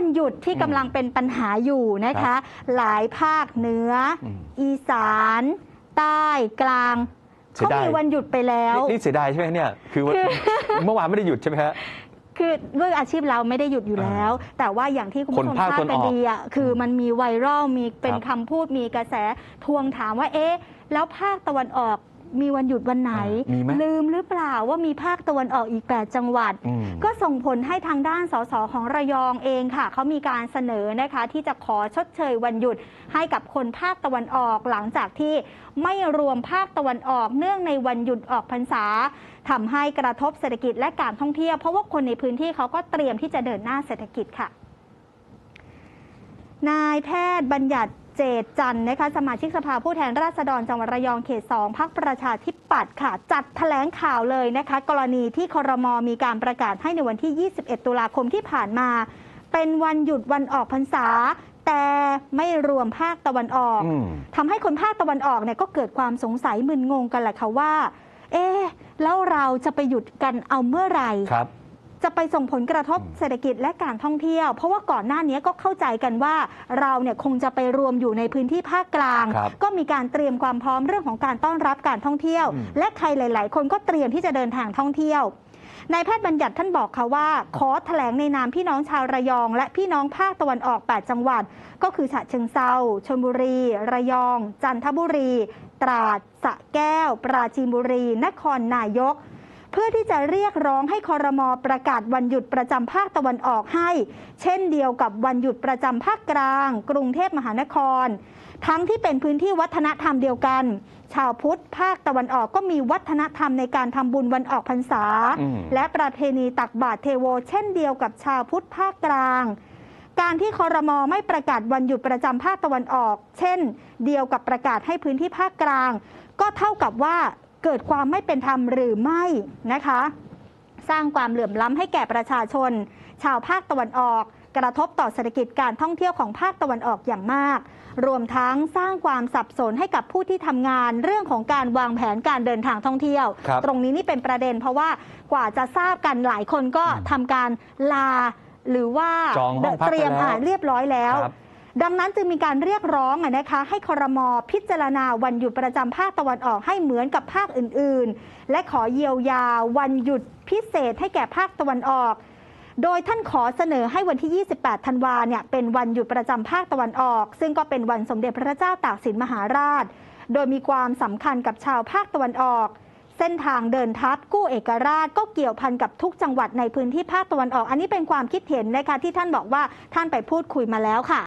วันหยุดที่อืมกำลังเป็นปัญหาอยู่นะครัคะบหลายภาคเหนืออม อีสาน ใต้กลางเสียเขาดาย มีวันหยุดไปแล้วนี่นี่เสียดายใช่ไหมเนี่ย คือว่าคือเมื่อวานไม่ได้หยุดใช่ไหมฮะ คือด้วยอาชีพเราไม่ได้หยุดอยู่แล้ว แต่ว่าอย่างที่คุณผู้ชมคนภาคทราบตะวันกันออกดีอะคือมันมีไวรัลมีเป็นครับคำพูดมีกระแสทวงถามว่าเอ๊ะ แล้วภาคตะวันออก มีวันหยุดวันไหน อ่ามีไหมลืมหรือเปล่าว่ามีภาคตะวันออกอีก 8 จังหวัด อืม ก็ส่งผลให้ทางด้านสสของระยองเองค่ะ เขามีการเสนอนะคะที่จะขอชดเชยวันหยุดให้กับคนภาคตะวันออกหลังจากที่ไม่รวมภาคตะวันออก เนื่องในวันหยุดออกพรรษาทำให้กระทบเศรษฐกิจและการท่องเที่ยวเพราะว่าคนในพื้นที่เขาก็เตรียมที่จะเดินหน้าเศรษฐกิจค่ะ นายแพทย์บัญญัติ เจตจันทร์นะคะสมาชิกสภาผู้แทนราษฎรจังหวัดระยองเขต2พักประชาธิปัตย์ค่ะ จัดแถลงข่าวเลยนะคะ กรณีที่ครมมีการประกาศให้ในวันที่ 21 ตุลาคมที่ผ่านมา เป็นวันหยุดวันออกพรรษา แต่ไม่รวมภาคตะวันออกอืมทำให้คนภาคตะวันออกเนี่ยก็เกิดความสงสัยมึนงงกันแหละค่ะว่า เอ๊ะแล้วเราจะไปหยุดกันเอาเมื่อไหร่ครับ จะไปส่งผลกระทบอืมเศรษฐกิจและการท่องเที่ยว เพราะว่าก่อนหน้านี้ก็เข้าใจกันว่าเราเนี่ยคงจะไปรวมอยู่ในพื้นที่ภาคกลาง ครับก็มีการเตรียมความพร้อมเรื่องของการต้อนรับการท่องเที่ยว อืม และใครหลาย ๆ คนก็เตรียมที่จะเดินทางท่องเที่ยวนายแพทย์บัญญัติท่านบอกค่ะว่า ขอแถลงในนามพี่น้องชาวระยอง และพี่น้องภาคตะวันออก 8 จังหวัด ก็คือฉะเชิงเซาชลบุรี ระยอง จันทบุรี ตราดสระแก้ว ปราจีนบุรี นครนายก เพื่อที่จะเรียกร้องให้คอรมอประกาศวันหยุดประจำภาคตะวันออกให้ เช่นเดียวกับวันหยุดประจำภาคกลาง กรุงเทพมหานคร ทั้งที่เป็นพื้นที่วัฒนธรรมเดียวกัน ชาวพุทธภาคตะวันออกก็มีวัฒนธรรมในการทำบุญวันออกพรรษาอืมและประเพณีตักบาตรเทโว เช่นเดียวกับชาวพุทธภาคกลางการที่คอรมอไม่ประกาศวันหยุดประจำภาคตะวันออก เช่น เดียวกับประกาศให้พื้นที่ภาคกลาง ก็เท่ากับว่า เกิดความไม่เป็นธรรมหรือไม่นะคะ สร้างความเหลื่อมล้ำให้แก่ประชาชน ชาวภาคตะวันออก กระทบต่อเศรษฐกิจการท่องเที่ยวของภาคตะวันออกอย่างมาก รวมทั้งสร้างความสับสนให้กับผู้ที่ทำงาน เรื่องของการวางแผนการเดินทางท่องเที่ยวครับตรงนี้นี่เป็นประเด็น เพราะว่ากว่าจะทราบกันหลายคนก็อืมทำการลาหรือว่าจองห้องพักเตรียมไปแล้วอ่าเรียบร้อยแล้วครับ ดังนั้นจึงมีการเรียกร้องนะคะให้ครมพิจารณาวันหยุดประจำภาคตะวันออกให้เหมือนกับภาคอื่นๆ และขอเยียวยาวันหยุดพิเศษให้แก่ภาคตะวันออก โดยท่านขอเสนอให้วันที่ 28 ธันวาเนี่ยเป็นวันหยุดประจำภาคตะวันออก ซึ่งก็เป็นวันสมเด็จพระเจ้าตากสินมหาราช โดยมีความสำคัญกับชาวภาคตะวันออกเส้นทางเดินทัพกู้เอกราชก็เกี่ยวพันกับทุกจังหวัดในพื้นที่ภาคตะวันออก อันนี้เป็นความคิดเห็นนะคะที่ท่านบอกว่าท่านไปพูดคุยมาแล้วค่ะ